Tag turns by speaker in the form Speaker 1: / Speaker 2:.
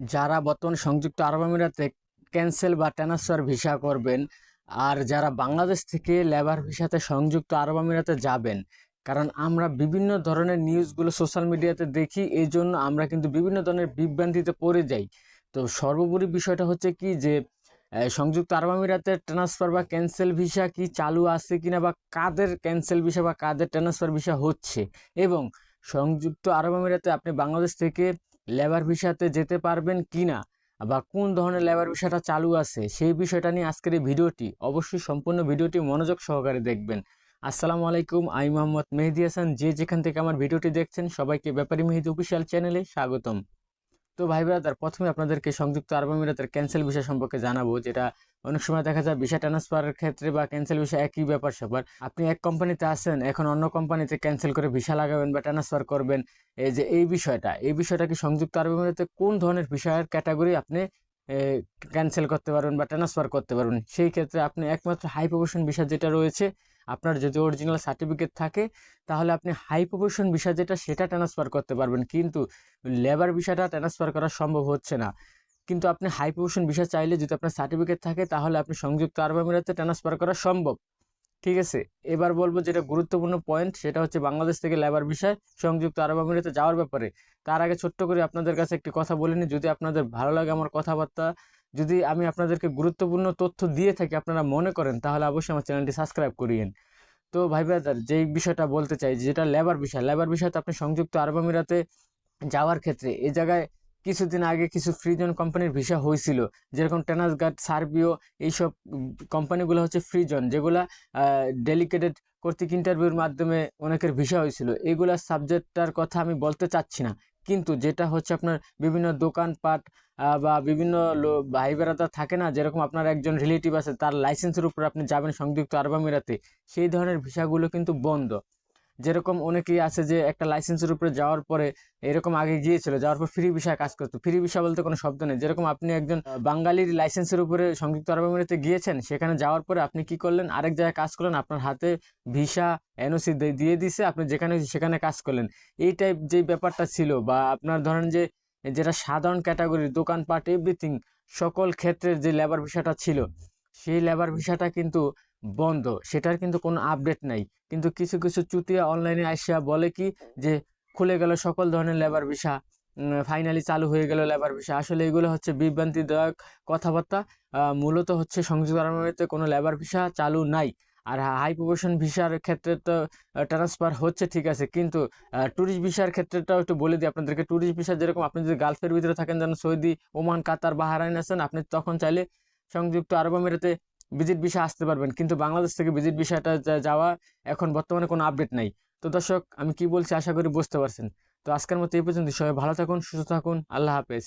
Speaker 1: যারা বর্তমানে সংযুক্ত আরব আমিরাতে ক্যান্সেল বা ট্রান্সফার ভিসা করবেন আর যারা বাংলাদেশ থেকে লেবার ভিসাতে সংযুক্ত আরব আমিরাতে যাবেন, কারণ আমরা বিভিন্ন ধরনের নিউজগুলো সোশ্যাল মিডিয়াতে দেখি, এই জন্য আমরা কিন্তু বিভিন্ন ধরনের বিভ্রান্তিতে পড়ে যাই। তো সর্বোপরি বিষয়টা হচ্ছে কি যে সংযুক্ত আরব আমিরাতে ট্রান্সফার বা ক্যান্সেল ভিসা কি চালু আছে কিনা বা কাদের ক্যান্সেল ভিসা বা কাদের ট্রান্সফার ভিসা হচ্ছে? এবং সংযুক্ত আরব আমিরাতে আপনি বাংলাদেশ থেকে লেবার ভিসাতে যেতে পারবেন কি না বা কোন ধরনের লেবার ভিসাটা চালু আছে, সেই বিষয়টা নিয়ে আজকের এই ভিডিওটি অবশ্যই সম্পূর্ণ ভিডিওটি মনোযোগ সহকারে দেখবেন। আসসালামু আলাইকুম, আমি মোহাম্মদ মেহেদি হাসান। যে যেখান থেকে আমার ভিডিওটি দেখছেন, সবাইকে ব্যাপারী মেহেদি অফিসিয়াল চ্যানেলে স্বাগতম। তো ভাই ব্রাদার প্রথমে আপনাদেরকে সংযুক্ত আরব আমিরাতের ক্যান্সেল ভিসা সম্পর্কে জানাব, যেটা অনেক সময় দেখা যায় ভিসা ট্রান্সফারের ক্ষেত্রে বা ক্যান্সেল ভিসা একই ব্যাপার স্যাপার আপনি এক কোম্পানিতে আসেন এখন অন্য কোম্পানিতে ক্যান্সেল করে ভিসা লাগাবেন বা ট্রান্সফার করবেন, এই যে এই বিষয়টা এই বিষয়টা কি সংযুক্ত আরব আমিরাতে কোন ধরনের ভিসার ক্যাটাগরি আপনি ক্যান্সেল করতে পারবেন বা ট্রান্সফার করতে পারবেন? সেই ক্ষেত্রে আপনি একমাত্র হাই প্রফেশন ভিসা যেটা রয়েছে আপনার যদি অরিজিনাল সার্টিফিকেট থাকে, তাহলে আপনি হাই প্রফেশন ভিসা যেটা, সেটা ট্রান্সফার করতে পারবেন। কিন্তু লেবার ভিসাটা ট্রান্সফার করা সম্ভব হচ্ছে না। কিন্তু আপনি হাই প্রফেশন ভিসা চাইলে যদি আপনার সার্টিফিকেট থাকে, তাহলে আপনি সংযুক্ত আরব আমিরাতে ট্রান্সফার করা সম্ভব। ঠিক আছে? এবার বলব যেটা গুরুত্বপূর্ণ পয়েন্ট সেটা হচ্ছে বাংলাদেশ থেকে লেবার বিষয়, সংযুক্ত আরব আমিরাতে যাওয়ার ব্যাপারে। তার আগে ছোট্ট করে আপনাদের কাছে একটি কথা বলে নিই, যদি আপনাদের ভালো লাগে আমার কথাবার্তা, যদি আমি আপনাদেরকে গুরুত্বপূর্ণ তথ্য দিয়ে থাকি, আপনারা মনে করেন, তাহলে অবশ্যই আমার চ্যানেলটি সাবস্ক্রাইব করিয়েন। তো ভাই ব্রাদার যেই বিষয়টা বলতে চাই, যেটা লেবার বিষয় লেবার বিষয়তে আপনি সংযুক্ত আরব আমিরাতে যাওয়ার ক্ষেত্রে এই জায়গায় কিছুদিন আগে কিছু ফ্রিজন কোম্পানির ভিসা হয়েছিল, যেরকম টেনাসগার্ড সার্বিও এইসব কোম্পানিগুলো হচ্ছে ফ্রিজন যেগুলা ডেলিকেটেড কর্তৃক ইন্টারভিউর মাধ্যমে অনেকের ভিসা হয়েছিল। এগুলা সাবজেক্টটার কথা আমি বলতে চাচ্ছি না। কিন্তু যেটা হচ্ছে আপনার বিভিন্ন দোকানপাট বা বিভিন্ন ভাই বেড়াদার থাকে না, যেরকম আপনার একজন রিলেটিভ আছে, তার লাইসেন্সের উপর আপনি যাবেন সংযুক্ত আরব আমিরাতে, সেই ধরনের ভিসাগুলো কিন্তু বন্ধ। যেরকম অনেকেই আছে যে একটা লাইসেন্সের উপরে যাওয়ার পরে এরকম আগে গিয়েছিল, যাওয়ার পর ফ্রি ভিসায় কাজ করতো। ফ্রি ভিসা বলতে কোনো শব্দ নেই। যেরকম আপনি একজন বাঙালির লাইসেন্সের উপরে সংযুক্ত আরব আমিরাতে গিয়েছেন, সেখানে যাওয়ার পরে আপনি কি করলেন? আরেক জায়গায় কাজ করলেন, আপনার হাতে ভিসা এনওসি দিয়ে দিছে, আপনি যেখানে, সেখানে কাজ করলেন। এই টাইপ যে ব্যাপারটা ছিল বা আপনার ধরেন যে, যেটা সাধারণ ক্যাটাগরির দোকানপাট এভরিথিং সকল ক্ষেত্রের যে লেবার ভিসাটা ছিল, সেই লেবার ভিসাটা কিন্তু বন্ধ। সেটার কিন্তু কোনো আপডেট নাই। কিন্তু কিছু কিছু চুতিয়া অনলাইনে আসিয়া বলে কি যে, খুলে গেল সকল ধরনের লেবার ভিসা ফাইনালি চালু হয়ে গেল লেবার ভিসা আসলে এগুলো হচ্ছে বিভ্রান্তিদায়ক কথাবার্তা। মূলত হচ্ছে সংযুক্ত আরব আমিরাতে কোনো লেবার ভিসা চালু নাই। আর হাই প্রফেশন ভিসার ক্ষেত্রে তো ট্রান্সফার হচ্ছে ঠিক আছে। কিন্তু ট্যুরিস্ট ভিসার ক্ষেত্রেটাও একটু বলে দিই আপনাদেরকে। ট্যুরিস্ট ভিসা যেরকম আপনি যদি গালফের ভিতরে থাকেন যেন সৌদি, ওমান, কাতার, বাহারাইন আছেন, আপনি তখন চাইলে সংযুক্ত আরব আমিরাতে ভিজিট বিষয় আসতে পারবেন। কিন্তু বাংলাদেশ থেকে ভিজিট বিষয়টা যাওয়া এখন বর্তমানে কোনো আপডেট নাই। তো দর্শক, আমি কি বলছি আশা করি বুঝতে পারছেন। তো আজকের মতো এই পর্যন্ত সবাই ভালো থাকুন, সুস্থ থাকুন। আল্লাহ হাফেজ।